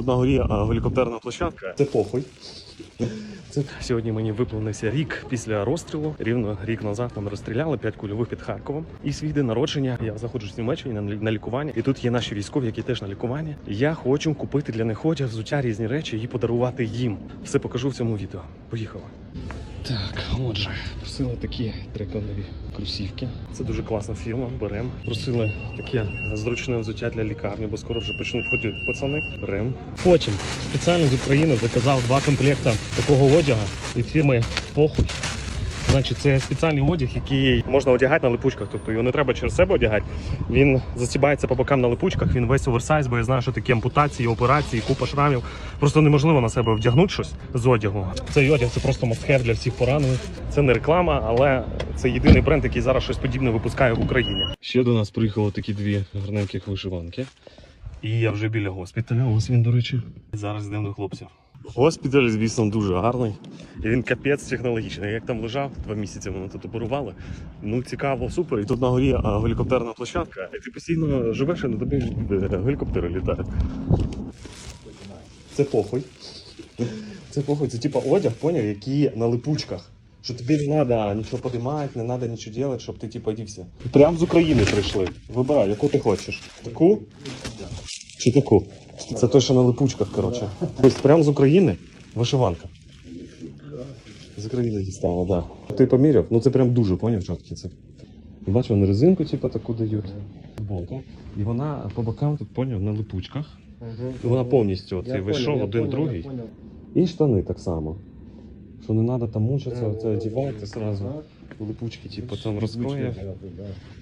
Тут на горі а, гелікоптерна площадка. Це похуй. Це сьогодні мені виповнився рік після розстрілу. Рівно рік назад мене розстріляли п'ять кульових під Харковом. І свій день народження я заходжу в Німеччині на, на лікування. І тут є наші військові, які теж на лікуванні. Я хочу купити для них одяг, взуття, різні речі і подарувати їм. Все покажу в цьому відео. Поїхали. Так, отже, просили такі триконові кросівки. Це дуже класна фірма. Берем. Просили таке зручне взуття для лікарні, бо скоро вже почнуть ходити пацани. Берем. Потім спеціально з України заказав два комплекти такого одягу від фірми Похуй. Значить, це спеціальний одяг, який можна одягати на липучках. Тобто його не треба через себе одягати. Він застібається по бокам на липучках, він весь оверсайз, бо я знаю, що такі ампутації, операції, купа шрамів. Просто неможливо на себе вдягнути щось з одягу. Цей одяг це просто мастхев для всіх поранених. Це не реклама, але це єдиний бренд, який зараз щось подібне випускає в Україні. Ще до нас приїхали такі дві гарненьких вишиванки. І я вже біля госпіталя. Ось він, до речі. Зараз йдемо до хлопців. Госпіталь, звісно, дуже гарний. І він капець технологічний. Як там лежав, два місяці мене тут оперували. Ну, цікаво, супер. І тут на горі гелікоптерна площадка. І ти постійно живеш, і на тобі е, гелікоптери літають. Це похуй. Це похуй, це типа одяг, поняв, який на липучках. Що тобі не треба нічого подимати, не треба нічого робити, щоб ти типа одівся. Прям з України прийшли. Вибирай, яку ти хочеш. Таку? Чи таку? Це той, що на липучках, коротше. Тобто прям з України вишиванка. З України дістала, так. Да. Ти поміряв? Ну це прям дуже поняв чіткі. Це. Бачу, вони резинку, типу, таку дають. Футболка. І вона по бокам тут поняв на липучках. І вона повністю оцей вийшов, один другий. І штани так само. Що не треба там мучитися, оце одівати зразу. Липучки, типу, там розкроїв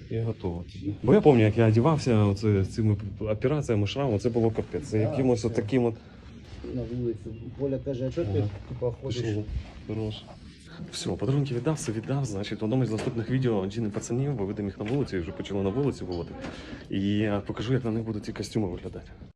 і готово. Бо я пам'ятаю, як я одівався оце, цими операціями шраму, це було капець. Це якимось от таким от. на вулиці. Коля каже, а чого ти типа ходиш? Хорош. Все, подарунки віддав, все віддав. Значить, в одному з наступних відео Джіни пацанів бо виведемо їх на вулицю, і вже почали на вулиці виводити. І я покажу, як на них будуть ці костюми виглядати.